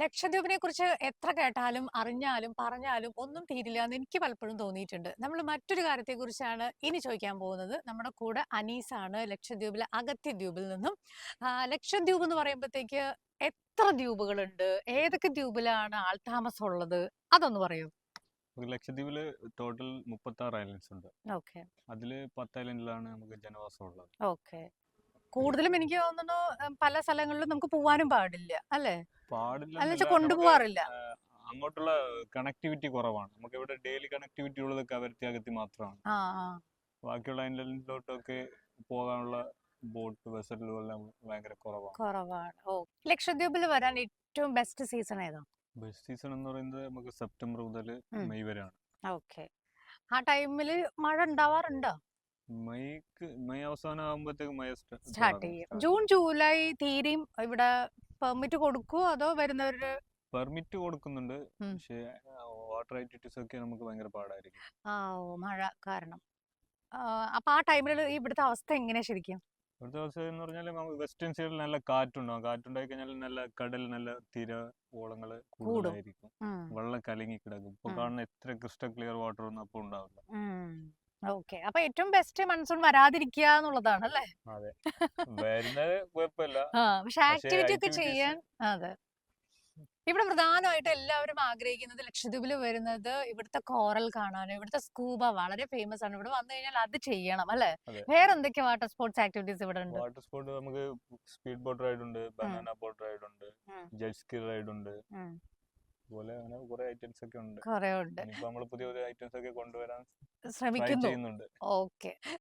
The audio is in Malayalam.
ലക്ഷദ്വീപിനെ കുറിച്ച് എത്ര കേട്ടാലും അറിഞ്ഞാലും പറഞ്ഞാലും ഒന്നും തീരില്ല എന്ന് എനിക്ക് പലപ്പോഴും തോന്നിയിട്ടുണ്ട്. നമ്മൾ മറ്റൊരു കാര്യത്തെ കുറിച്ചാണ് ഇനി ചോദിക്കാൻ പോകുന്നത്. നമ്മുടെ കൂടെ അനീസാണ് ലക്ഷദ്വീപിലെ അഗത്യ ദ്വീപിൽ നിന്നും. ലക്ഷദ്വീപ് എന്ന് പറയുമ്പോഴത്തേക്ക് എത്ര ദ്വീപുകളുണ്ട്? ഏതൊക്കെ ദ്വീപിലാണ് ആൾ താമസം ഉള്ളത് അതൊന്ന് പറയൂ. ലക്ഷദ്വീപിൽ ടോട്ടൽ മുപ്പത്തി ആറ് ഐലൻഡ്സ് ഉണ്ട് അതിൽ പത്ത് ഐലൻഡിലാണ് നമുക്ക് ജനവാസം ഉള്ളത് ഓക്കെ. കൂടുതലും എനിക്ക് തോന്നുന്നു പല സ്ഥലങ്ങളിലും നമുക്ക് പോവാനും പാടില്ല അല്ലേ? പാടില്ല കൊണ്ടുപോവാറില്ല. അങ്ങോട്ടുള്ള കണക്ടിവിറ്റി കുറവാണ്. നമുക്ക് ഇവിടെ ഡെയിലി കണക്ടിവിറ്റി ഉള്ളത് കവരത്തിയാകത്തി മാത്രമാണ്. ബാക്കിയുള്ള അതിലോട്ടൊക്കെ പോകാനുള്ള ബോട്ട് വെസലുകളും എല്ലാം ഭയങ്കര കുറവാണ്. കുറവാണ്. ഓ ലക്ഷദ്വീപിൽ വരാൻ ഏറ്റവും ബെസ്റ്റ് സീസൺ ഏതാ? ബെസ്റ്റ് സീസൺ എന്ന് പറയുന്നത് നമുക്ക് സെപ്റ്റംബർ മുതൽ മെയ് വരെയാണ്. ഓക്കെ. ആ ടൈമിൽ മഴ ഉണ്ടാവാറുണ്ടോ? മെയ്ക്ക് മെയ് അവസാനം ആകുമ്പോഴത്തേക്ക് മഴ സ്റ്റാർട്ട് ചെയ്യും. ജൂൺ ജൂലൈ തീരെയും ഇവിടെ പെർമിറ്റ് കൊടുക്കുവോ? അതോ വരുന്നവര് പെർമിറ്റ് കൊടുക്കുന്നുണ്ട്. പക്ഷേ വാട്ടർ ആക്ടിവിറ്റീസ് ഒക്കെ നമുക്ക് ഭയങ്കര പാടായിരിക്കും. ആ ഓ മഴ കാരണം. അപ്പൊ ആ ടൈമിൽ ഇവിടുത്തെ അവസ്ഥ എങ്ങനെയാ ശരിക്കും? ഇവിടുത്തെ അവസ്ഥ എന്ന് പറഞ്ഞാൽ നമുക്ക് വെസ്റ്റേൺ സൈഡിൽ നല്ല കാറ്റുണ്ടാവും. കാറ്റുണ്ടായി കഴിഞ്ഞാൽ നല്ല കടൽ നല്ല തീര ഓളങ്ങൾ കൂടുതലായിരിക്കും. വെള്ളം കലങ്ങി കിടക്കും. ഇപ്പൊ. കാണുന്ന എത്ര ക്രിസ്റ്റൽ ക്ലിയർ വാട്ടർ ഒന്നും അപ്പൊ ഉണ്ടാവില്ല. ഓക്കെ. അപ്പൊ ഏറ്റവും ബെസ്റ്റ് മൺസൂൺ വരാതിരിക്കുക എന്നുള്ളതാണ് അല്ലേ അതെ. വരുന്നത് കുഴപ്പമില്ല. പക്ഷെ ആക്ടിവിറ്റി ഒക്കെ ചെയ്യാൻ അതെ. ഇവിടെ പ്രധാനമായിട്ട് എല്ലാവരും ആഗ്രഹിക്കുന്നത് ലക്ഷദ്വീപിൽ വരുന്നത് ഇവിടുത്തെ കോറൽ കാണാനും ഇവിടുത്തെ സ്കൂബ വളരെ ഫേമസ് ആണ്. ഇവിടെ വന്നു കഴിഞ്ഞാൽ അത് ചെയ്യണം അല്ലെ? വേറെ എന്തൊക്കെ വാട്ടർ സ്പോർട്സ് ആക്ടിവിറ്റീസ് ഇവിടെ ഉണ്ട്? വാട്ടർ സ്പോർട്സ് നമുക്ക് സ്പീഡ് ബോട്ട് റൈഡ് ഉണ്ട് ബനാന ബോട്ട് റൈഡ് ഉണ്ട് ജെറ്റ് സ്കി റൈഡ് ഉണ്ട്. അതുപോലെ അങ്ങനെ കുറെ ഐറ്റംസ് ഒക്കെ ഉണ്ട്. കുറെ ഉണ്ട്. ഇനിയിപ്പോ നമ്മൾ പുതിയ പുതിയ ഐറ്റംസ് ഒക്കെ കൊണ്ടുവരാൻ ട്രൈ ശ്രമിക്കുന്നു ചെയ്യുന്നുണ്ട്. ഓക്കെ